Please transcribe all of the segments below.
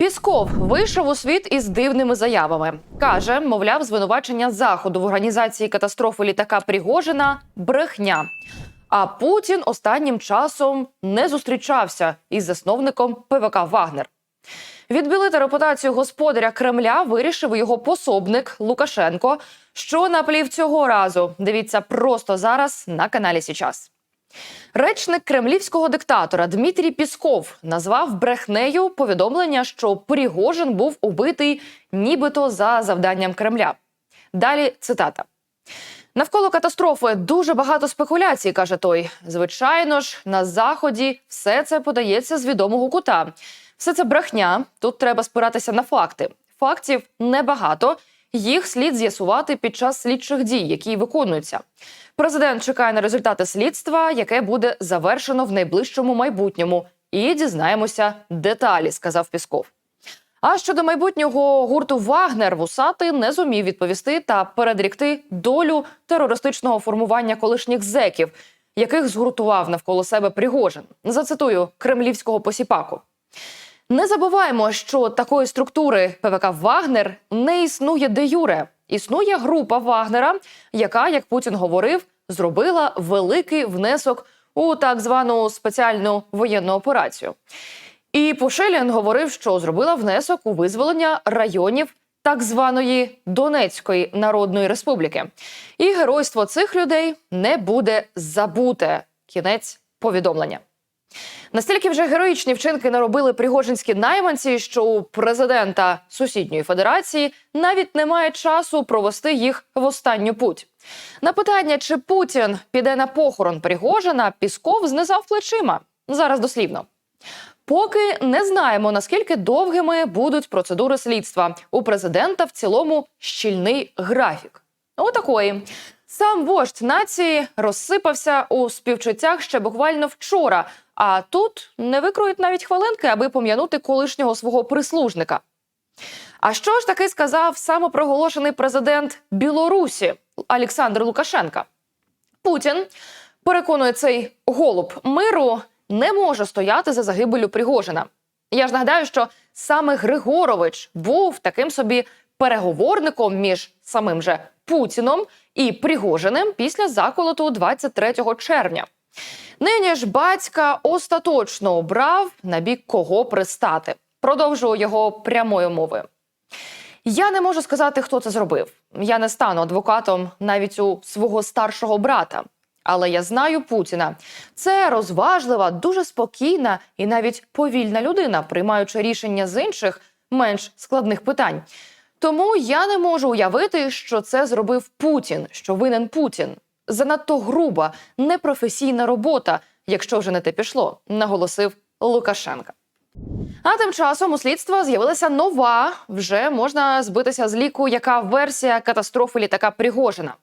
Пісков вийшов у світ із дивними заявами. Каже, мовляв, звинувачення заходу в організації катастрофи літака Пригожина брехня. А Путін останнім часом не зустрічався із засновником ПВК Вагнер. Відбілити репутацію господаря Кремля вирішив його пособник Лукашенко. Що наплів цього разу? Дивіться просто зараз на каналі Січас. Речник кремлівського диктатора Дмитрій Пісков назвав брехнею повідомлення, що Пригожин був убитий нібито за завданням Кремля. Далі цитата. Навколо катастрофи дуже багато спекуляцій, каже той. Звичайно ж, на заході все це подається з відомого кута. Все це брехня. Тут треба спиратися на факти. Фактів небагато. Їх слід з'ясувати під час слідчих дій, які виконуються. Президент чекає на результати слідства, яке буде завершено в найближчому майбутньому, і дізнаємося деталі, сказав Пісков. А щодо майбутнього гурту Вагнер Вусати не зумів відповісти та передрікти долю терористичного формування колишніх зеків, яких згуртував навколо себе Пригожин. Зацитую кремлівського посіпаку. Не забуваємо, що такої структури ПВК Вагнер не існує де юре. Існує група Вагнера, яка, як Путін говорив, зробила великий внесок у так звану спеціальну воєнну операцію. І Пушилін говорив, що зробила внесок у визволення районів так званої Донецької Народної Республіки. І геройство цих людей не буде забуте. Кінець повідомлення. Настільки вже героїчні вчинки наробили пригожинські найманці, що у президента сусідньої федерації навіть немає часу провести їх в останню путь. На питання, чи Путін піде на похорон Пригожина, Пісков знизав плечима. Зараз дослівно. Поки не знаємо наскільки довгими будуть процедури слідства. У президента в цілому щільний графік. Отакої. Сам вождь нації розсипався у співчуттях ще буквально вчора. А тут не викроють навіть хвилинки, аби пом'янути колишнього свого прислужника. А що ж таки сказав самопроголошений президент Білорусі Олександр Лукашенка? Путін переконує цей голуб миру не може стояти за загибелю Пригожина. Я ж нагадаю, що саме Григорович був таким собі переговорником між самим же Путіном і Пригожиним після заколоту 23 червня. Нині ж батька остаточно обрав на бік кого пристати. Продовжую його прямою мовою. Я не можу сказати, хто це зробив. Я не стану адвокатом навіть у свого старшого брата. Але я знаю Путіна. Це розважлива, дуже спокійна і навіть повільна людина, приймаючи рішення з інших менш складних питань. Тому я не можу уявити, що це зробив Путін, що винен Путін. Занадто груба, непрофесійна робота, якщо вже не те пішло, наголосив Лукашенка. А тим часом у слідства з'явилася нова, вже можна збитися з ліку, яка версія катастрофи літака Пригожина.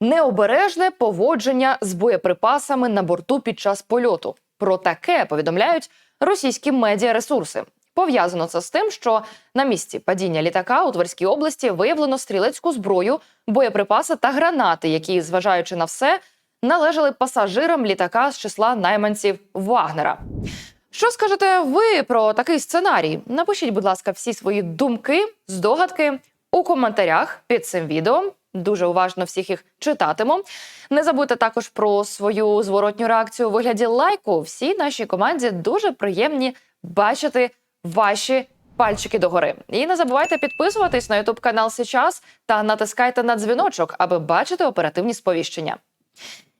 Необережне поводження з боєприпасами на борту під час польоту. Про таке повідомляють російські медіаресурси. Пов'язано це з тим, що на місці падіння літака у Тверській області виявлено стрілецьку зброю, боєприпаси та гранати, які, зважаючи на все, належали пасажирам літака з числа найманців Вагнера. Що скажете ви про такий сценарій? Напишіть, будь ласка, всі свої думки, здогадки у коментарях під цим відео. Дуже уважно всіх їх читатиму. Не забудьте також про свою зворотню реакцію у вигляді лайку. Всій нашій команді дуже приємні бачити ваші пальчики догори. І не забувайте підписуватись на Ютуб канал Сейчас та натискайте на дзвіночок, аби бачити оперативні сповіщення.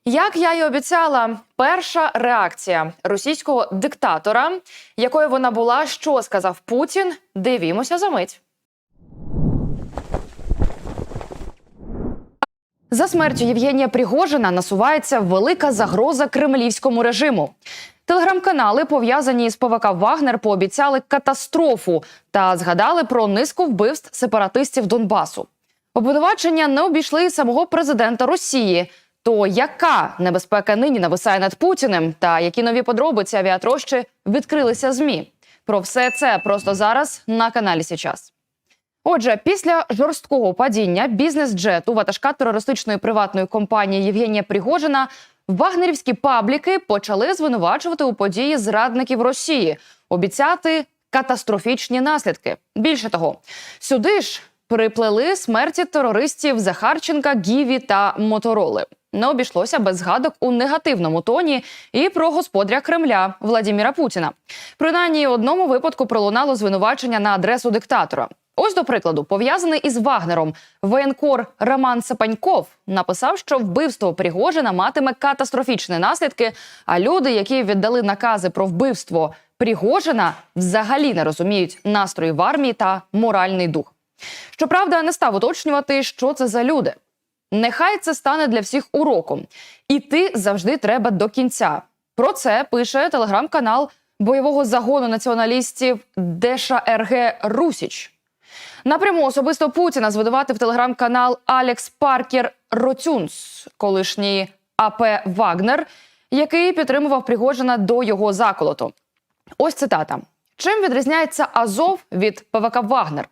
Як я й обіцяла, перша реакція російського диктатора, якою вона була, що сказав Путін, дивімося за мить. За смертю Євгенія Пригожина насувається велика загроза кремлівському режиму. Телеграм-канали, пов'язані з ПВК Вагнер, пообіцяли катастрофу та згадали про низку вбивств сепаратистів Донбасу. Обвинувачення не обійшли й самого президента Росії. То яка небезпека нині нависає над Путіним, та які нові подробиці авіатрощі відкрилися змі? Про все це просто зараз на каналі Січас. Отже, після жорсткого падіння бізнес-джету ватажка терористичної приватної компанії Євгенія Пригожина вагнерівські пабліки почали звинувачувати у події зрадників Росії, обіцяти катастрофічні наслідки. Більше того, сюди ж приплели смерті терористів Захарченка, Гіві та Мотороли. Не обійшлося без згадок у негативному тоні і про господаря Кремля Владіміра Путіна. Принаймні, одному випадку пролунало звинувачення на адресу диктатора. Ось, до прикладу, пов'язаний із Вагнером воєнкор Роман Сапаньков написав, що вбивство Пригожина матиме катастрофічні наслідки. А люди, які віддали накази про вбивство Пригожина, взагалі не розуміють настрої в армії та моральний дух. Щоправда, не став уточнювати, що це за люди. Нехай це стане для всіх уроком. Іти завжди треба до кінця. Про це пише телеграм-канал бойового загону націоналістів Деша РГ Русіч. Напряму особисто Путіна звинуватив телеграм-канал Алекс Паркер Роцюнс, колишній АП Вагнер, який підтримував Пригожина до його заколоту. Ось цитата: чим відрізняється Азов від ПВК Вагнер?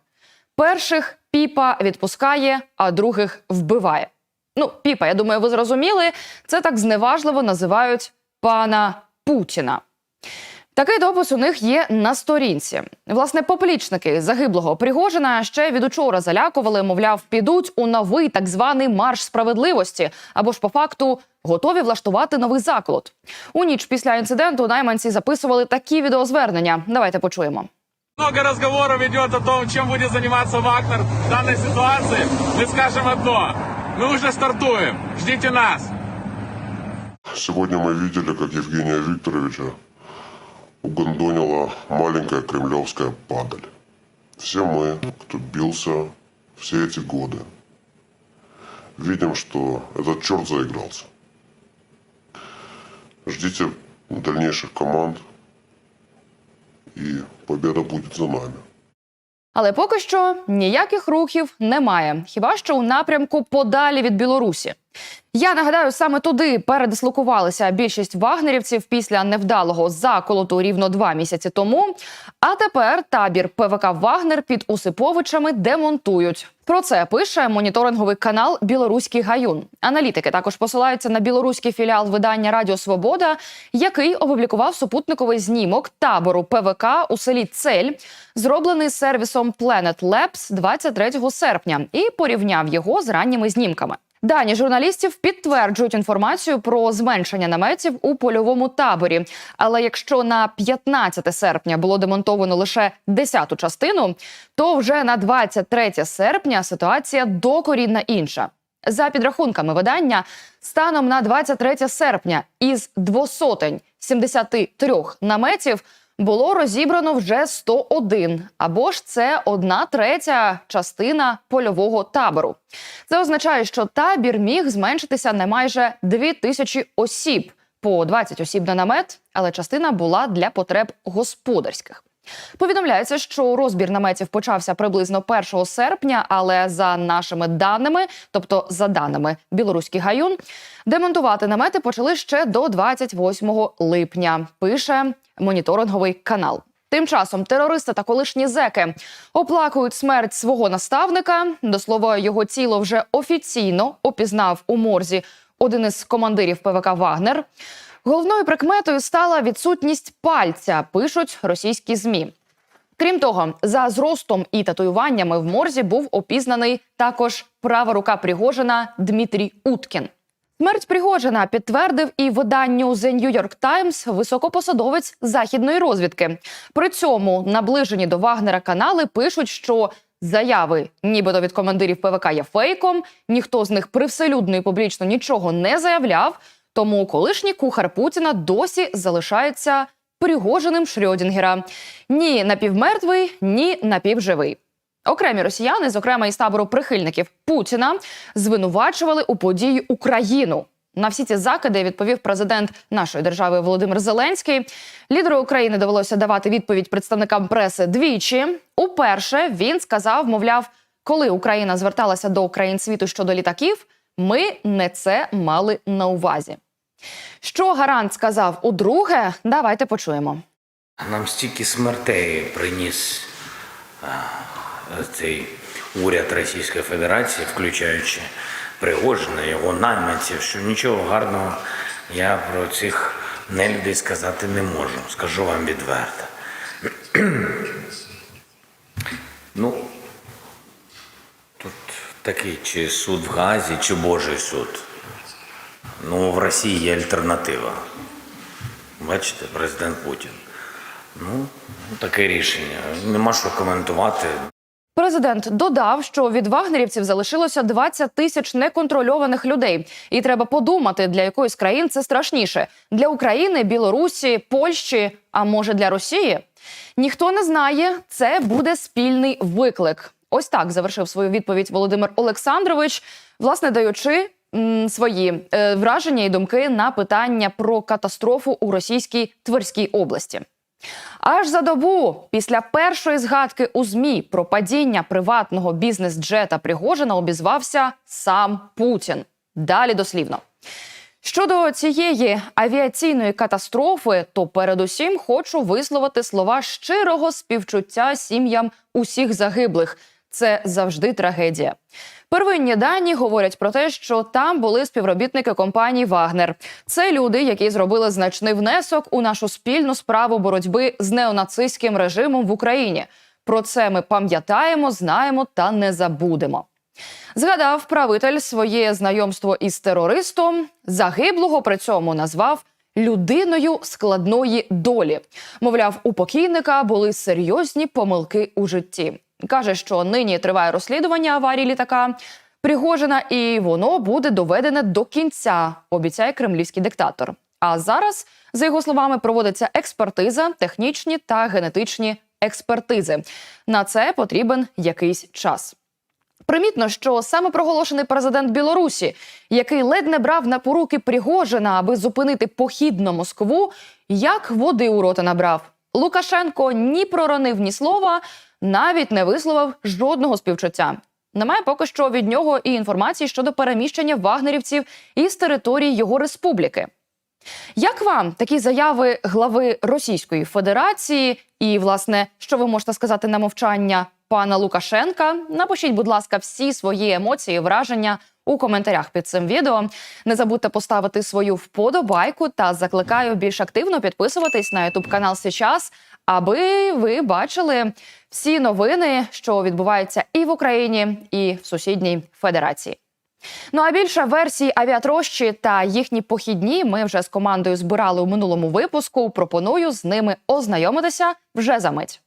Перших піпа відпускає, а других вбиває. Ну, піпа, я думаю, ви зрозуміли. Це так зневажливо називають пана Путіна. Такий допис у них є на сторінці. Власне, поплічники загиблого Пригожина ще від учора залякували, мовляв, підуть у новий так званий марш справедливості, або ж по факту готові влаштувати новий заколот. У ніч після інциденту найманці записували такі відеозвернення. Давайте почуємо. Много разговоров идет о том, чем будет заниматься Вагнер в данной ситуации. Мы скажем одно. Мы уже стартуем. Ждите нас. Сегодня мы видели, как Евгения Викторовича угондонила маленькая кремлевская падаль. Все мы, кто бился все эти годы, видим, что этот черт заигрался. Ждите дальнейших команд, и победа будет за нами. Але поки що ніяких рухів немає, хіба що у напрямку подалі від Білорусі. Я нагадаю, саме туди передислокувалися більшість вагнерівців після невдалого заколоту рівно два місяці тому. А тепер табір ПВК Вагнер під Усиповичами демонтують. Про це пише моніторинговий канал Білоруський гаюн. Аналітики також посилаються на білоруський філіал видання Радіо Свобода, який опублікував супутниковий знімок табору ПВК у селі Цель, зроблений сервісом Planet Labs 23 серпня, і порівняв його з ранніми знімками. Дані журналістів підтверджують інформацію про зменшення наметів у польовому таборі. Але якщо на 15 серпня було демонтовано лише 10-ту частину, то вже на 23 серпня ситуація докорінна інша. За підрахунками видання, станом на 23 серпня із 273 наметів було розібрано вже 101, або ж це одна третя частина польового табору. Це означає, що табір міг зменшитися на майже 2 тисячі осіб по 20 осіб на намет, але частина була для потреб господарських. Повідомляється, що розбір наметів почався приблизно 1 серпня, але за нашими даними, тобто за даними білоруський гаюн, демонтувати намети почали ще до 28 липня. Пише моніторинговий канал. Тим часом терористи та колишні зеки оплакують смерть свого наставника. До слова, його тіло вже офіційно опізнав у морзі один із командирів ПВК Вагнер. Головною прикметою стала відсутність пальця, пишуть російські змі. Крім того, за зростом і татуюваннями в морзі був опізнаний також права рука Пригожина Дмитрій Уткін. Смерть Пригожина підтвердив і виданню The New York Times високопосадовець західної розвідки. При цьому наближені до Вагнера канали пишуть, що заяви, нібито від командирів ПВК є фейком, ніхто з них привселюдно і публічно нічого не заявляв. Тому колишній кухар Путіна досі залишається Пригожиним Шрьодінгера. Ні напівмертвий, ні напівживий. Окремі росіяни, зокрема із табору прихильників Путіна, звинувачували у події Україну. На всі ці закиди відповів президент нашої держави Володимир Зеленський. Лідеру України довелося давати відповідь представникам преси двічі. Уперше він сказав, мовляв, коли Україна зверталася до країн світу щодо літаків, ми не це мали на увазі. Що гарант сказав удруге, давайте почуємо. Нам стільки смертей приніс цей уряд Російської Федерації, включаючи Пригожина, його найманців, що нічого гарного я про цих нелюдей сказати не можу. Скажу вам відверто. Ну, такий чи суд в Газі, чи Божий суд. Ну, в Росії є альтернатива. Бачите, президент Путін. Ну, таке рішення. Нема що коментувати. Президент додав, що від вагнерівців залишилося 20 тисяч неконтрольованих людей, і треба подумати, для якоїсь країн це страшніше для України, Білорусі, Польщі, а може для Росії. Ніхто не знає, це буде спільний виклик. Ось так завершив свою відповідь Володимир Олександрович, власне даючи свої е, враження і думки на питання про катастрофу у російській Тверській області. Аж за добу після першої згадки у змі про падіння приватного бізнес-джета Пригожина обізвався сам Путін. Далі дослівно. Щодо цієї авіаційної катастрофи, то передусім хочу висловити слова щирого співчуття сім'ям усіх загиблих. Це завжди трагедія. Первинні дані говорять про те, що там були співробітники компанії Вагнер. Це люди, які зробили значний внесок у нашу спільну справу боротьби з неонацистським режимом в Україні. Про це ми пам'ятаємо, знаємо та не забудемо. Згадав правитель своє знайомство із терористом. Загиблого при цьому назвав людиною складної долі. Мовляв, у покійника були серйозні помилки у житті. Каже, що нині триває розслідування аварії літака Пригожина, і воно буде доведене до кінця. Обіцяє кремлівський диктатор. А зараз, за його словами, проводиться експертиза, технічні та генетичні експертизи. На це потрібен якийсь час. Примітно, що саме проголошений президент Білорусі, який ледь не брав на поруки Пригожина, аби зупинити похід на Москву, як води у рота набрав. Лукашенко ні проронив ні слова, навіть не висловив жодного співчуття. Немає поки що від нього і інформації щодо переміщення вагнерівців із території його республіки. Як вам такі заяви глави Російської Федерації? І, власне, що ви можете сказати на мовчання пана Лукашенка? Напишіть, будь ласка, всі свої емоції, враження у коментарях під цим відео. Не забудьте поставити свою вподобайку та закликаю більш активно підписуватись на Ютуб канал Сейчас, аби ви бачили всі новини, що відбуваються і в Україні, і в сусідній федерації. Ну а більше версій авіатрощі та їхні похідні ми вже з командою збирали у минулому випуску. Пропоную з ними ознайомитися вже за мить.